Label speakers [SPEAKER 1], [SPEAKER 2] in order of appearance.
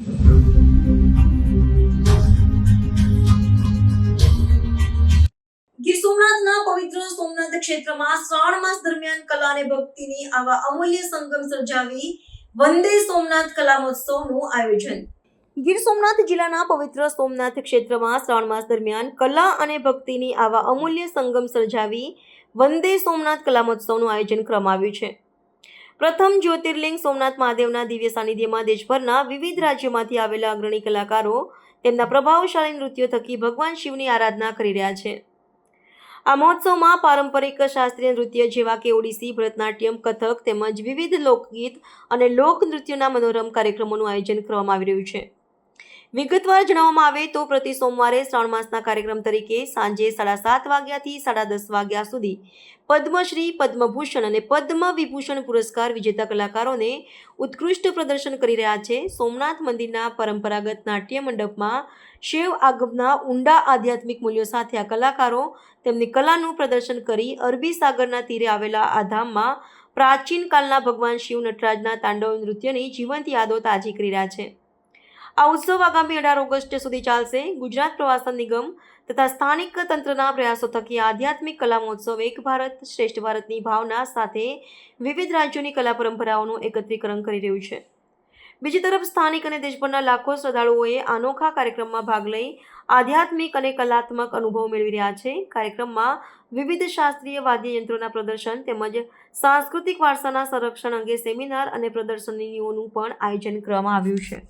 [SPEAKER 1] ગીર સોમનાથના પવિત્ર સોમનાથ ક્ષેત્રમાં શ્રાવણ માસ દરમિયાન કલા અને ભક્તિની આવા અમૂલ્ય સંગમ સર્જાવી વંદે સોમનાથ કલા મહોત્સવનું આયોજન. ગીર સોમનાથ જિલ્લાના પવિત્ર સોમનાથ ક્ષેત્રમાં શ્રાવણ માસ દરમિયાન કલા અને ભક્તિની આવા અમૂલ્ય સંગમ સર્જાવી વંદે સોમનાથ કલા મહોત્સવનું આયોજન કરવામાં આવ્યું છે. પ્રથમ જ્યોતિર્લિંગ સોમનાથ મહાદેવના દિવ્ય સાનિધ્યમાં દેશભરના વિવિધ રાજ્યોમાંથી આવેલા અગ્રણી કલાકારો તેમના પ્રભાવશાળી નૃત્યો થકી ભગવાન શિવની આરાધના કરી રહ્યા છે. આ મહોત્સવમાં પારંપરિક શાસ્ત્રીય નૃત્ય જેવા કે ઓડિસી, ભરતનાટ્યમ, કથક તેમજ વિવિધ લોકગીત અને લોકનૃત્યોના મનોરમ કાર્યક્રમોનું આયોજન કરવામાં આવી રહ્યું છે. વિગતવાર જણાવવામાં આવે તો પ્રતિ સોમવારે શ્રાવણ માસના કાર્યક્રમ તરીકે સાંજે સાડા સાત વાગ્યાથી સાડા દસ વાગ્યા સુધી પદ્મશ્રી, પદ્મભૂષણ અને પદ્મ વિભૂષણ પુરસ્કાર વિજેતા કલાકારોને ઉત્કૃષ્ટ પ્રદર્શન કરી રહ્યા છે. સોમનાથ મંદિરના પરંપરાગત નાટ્ય મંડપમાં શિવ આગમના ઊંડા આધ્યાત્મિક મૂલ્યો સાથે આ કલાકારો તેમની કલાનું પ્રદર્શન કરી અરબી સાગરના તીરે આવેલા આ ધામમાં પ્રાચીન કાળના ભગવાન શિવ નટરાજના તાંડવ નૃત્યની જીવંત યાદો તાજી કરી રહ્યા છે. આ ઉત્સવ આગામી અઢાર ઓગસ્ટ સુધી ચાલશે. ગુજરાત પ્રવાસન નિગમ તથા સ્થાનિક તંત્રના પ્રયાસો થકી આધ્યાત્મિક કલા મહોત્સવ એક ભારત શ્રેષ્ઠ ભારતની ભાવના સાથે વિવિધ રાજ્યોની કલા પરંપરાઓનું એકત્રીકરણ કરી રહ્યું છે. બીજી તરફ સ્થાનિક અને દેશભરના લાખો શ્રદ્ધાળુઓએ અનોખા કાર્યક્રમમાં ભાગ લઈ આધ્યાત્મિક અને કલાત્મક અનુભવ મેળવી રહ્યા છે. કાર્યક્રમમાં વિવિધ શાસ્ત્રીય વાદ્યયંત્રોના પ્રદર્શન તેમજ સાંસ્કૃતિક વારસાના સંરક્ષણ અંગે સેમિનાર અને પ્રદર્શનીઓનું પણ આયોજન કરવામાં આવ્યું છે.